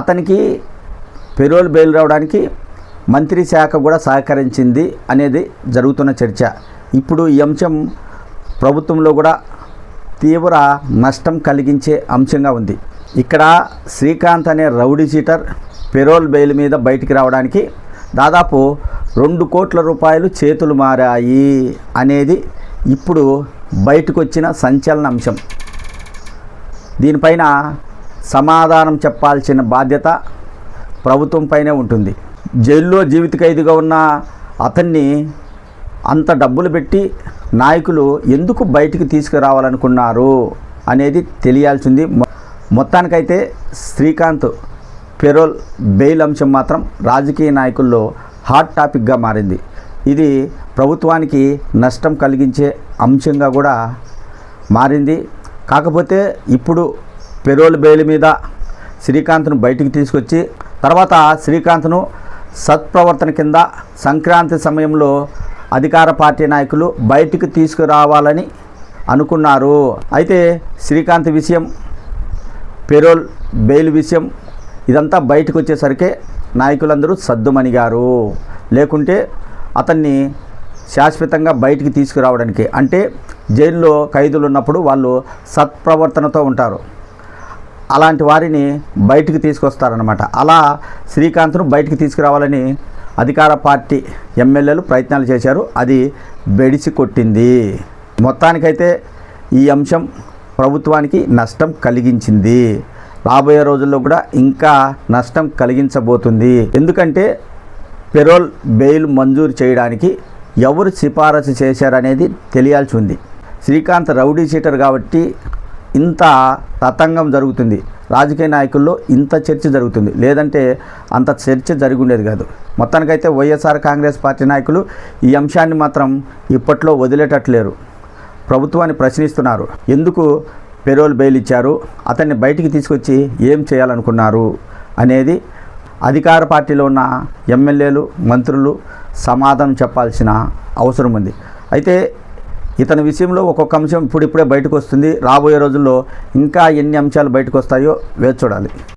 అతనికి payroll bail రావడానికి మంత్రి శాఖ కూడా సహకరించింది అనేది జరుగుతున్న చర్చ. ఇప్పుడు ఈ అంశం ప్రభుత్వంలో కూడా తీవ్ర నష్టం కలిగించే అంశంగా ఉంది. ఇక్కడ శ్రీకాంత్ అనే రౌడీ చీటర్ పెరోల్ బెయిల్ మీద బయటికి రావడానికి దాదాపు రెండు కోట్ల రూపాయలు చేతులు మారాయి అనేది ఇప్పుడు బయటకు వచ్చిన సంచలన అంశం. దీనిపైన సమాధానం చెప్పాల్సిన బాధ్యత ప్రభుత్వంపైనే ఉంటుంది. జైల్లో జీవిత ఖైదీగా ఉన్న అతన్ని అంత డబ్బులు పెట్టి నాయకులు ఎందుకు బయటికి తీసుకురావాలనుకున్నారు అనేది తెలియాల్సింది. మొత్తానికైతే శ్రీకాంత్ పెరోల్ బెయిల్ అంశం మాత్రం రాజకీయ నాయకుల్లో హాట్ టాపిక్గా మారింది. ఇది ప్రభుత్వానికి నష్టం కలిగించే అంశంగా కూడా మారింది. కాకపోతే ఇప్పుడు పెరోల్ బెయిల్ మీద శ్రీకాంత్ను బయటికి తీసుకొచ్చి తర్వాత శ్రీకాంత్ను సత్ప్రవర్తన కింద సంక్రాంతి సమయంలో అధికార పార్టీ నాయకులు బయటికి తీసుకురావాలని అనుకున్నారు. అయితే శ్రీకాంత్ విషయం పెరోల్ బెయిల్ విషయం ఇదంతా బయటకు వచ్చేసరికి నాయకులందరూ సద్దుమణిగారు. లేకుంటే అతన్ని శాశ్వతంగా బయటికి తీసుకురావడానికి అంటే జైల్లో ఖైదులు ఉన్నప్పుడు వాళ్ళు సత్ప్రవర్తనతో ఉంటారు. అలాంటి వారిని బయటికి తీసుకొస్తారనమాట అలా శ్రీకాంత్ను బయటికి తీసుకురావాలని అధికార పార్టీ ఎమ్మెల్యేలు ప్రయత్నాలు చేశారు. అది బెడిసి కొట్టింది. మొత్తానికైతే ఈ అంశం ప్రభుత్వానికి నష్టం కలిగించింది. రాబోయే రోజుల్లో కూడా ఇంకా నష్టం కలిగించబోతుంది. ఎందుకంటే పెరోల్ బెయిల్ మంజూరు చేయడానికి ఎవరు సిఫారసు చేశారనేది తెలియాల్సి ఉంది. శ్రీకాంత్ రౌడీ సీటర్ కాబట్టి ఇంత తతంగం జరుగుతుంది. రాజకీయ నాయకుల్లో ఇంత చర్చ జరుగుతుంది. లేదంటే అంత చర్చ జరిగి ఉండేది కాదు. మొత్తానికైతే వైఎస్ఆర్ కాంగ్రెస్ పార్టీ నాయకులు ఈ అంశాన్ని మాత్రం ఇప్పట్లో వదిలేటట్లేరు. ప్రభుత్వాన్ని ప్రశ్నిస్తున్నారు. ఎందుకు పెరోల్ బెయిల్ ఇచ్చారు? అతన్ని బయటికి తీసుకొచ్చి ఏం చేయాలనుకున్నారు? అనేది అధికార పార్టీలో ఉన్న ఎమ్మెల్యేలు మంత్రులు సమాధానం చెప్పాల్సిన అవసరం ఉంది. అయితే ఇతని విషయంలో ఒక్కొక్క అంశం ఇప్పుడిప్పుడే బయటకు వస్తుంది. రాబోయే రోజుల్లో ఇంకా ఎన్ని అంశాలు బయటకు వస్తాయో వేచి చూడాలి.